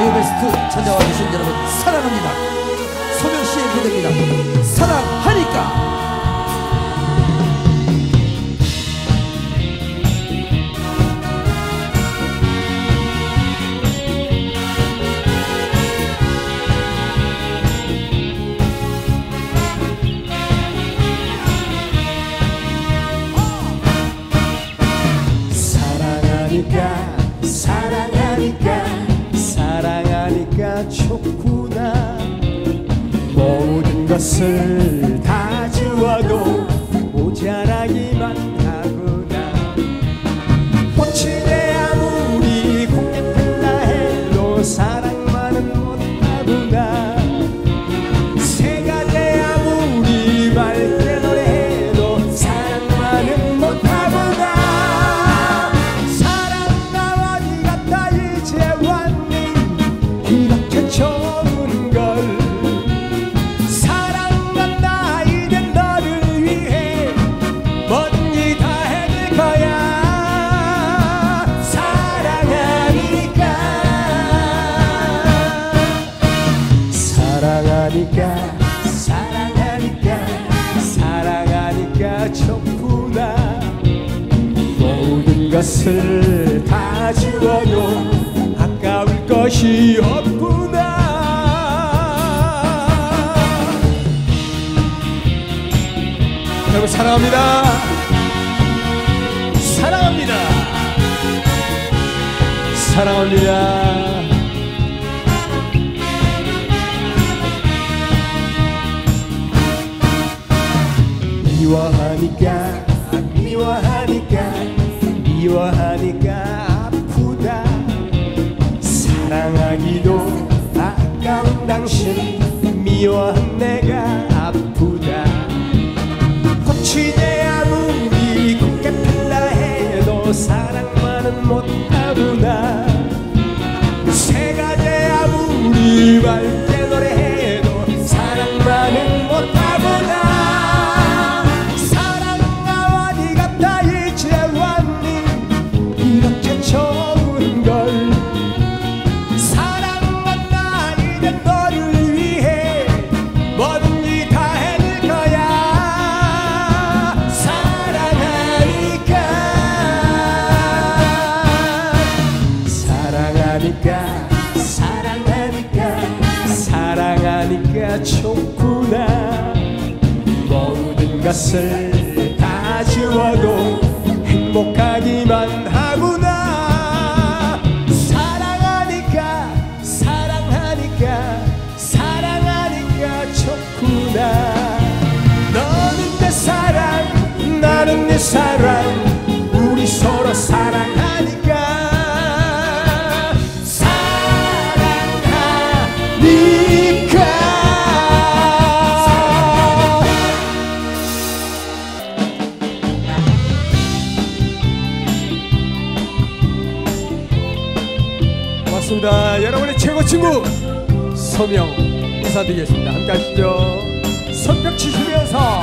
마이베스트 찾아와 주신 여러분 사랑합니다. 소명 씨의 무대입니다. 사랑. 사랑하니까 사랑하니까 사랑하니까 전부 다 모든 것을 다 주어도 아까울 것이 없구나. 여러분 사랑합니다. 사랑합니다. 사랑합니다. 미워 내가 아프다. 꽃이 아무리 꽃게 핀다 해도 사랑만은 못하구나. 새가 제 아무리 말 것을 다 지워도 행복하기만 하구나. 사랑하니까 사랑하니까 사랑하니까 좋구나. 너는 내 사랑 나는 내 사랑. 친구 서명 인사드리겠습니다. 함께 하시죠. 선벽 치시면서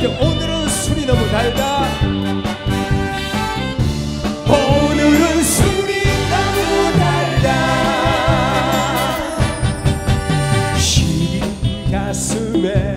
시작 오늘은 술이 너무 달다 오늘은 술이 너무 달다 시린 가슴에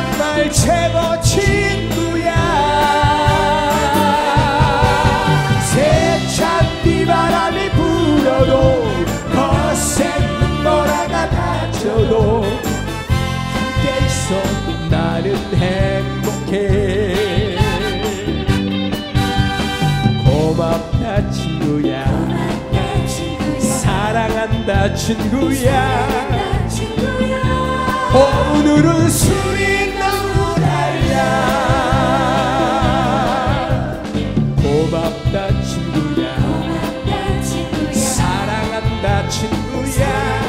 정말 최고 친구야. 세찬 비바람이 불어도 거센 눈보라가 닥쳐도 함께 있어 나는 행복해. 고맙다 친구야. 사랑한다 친구야 사랑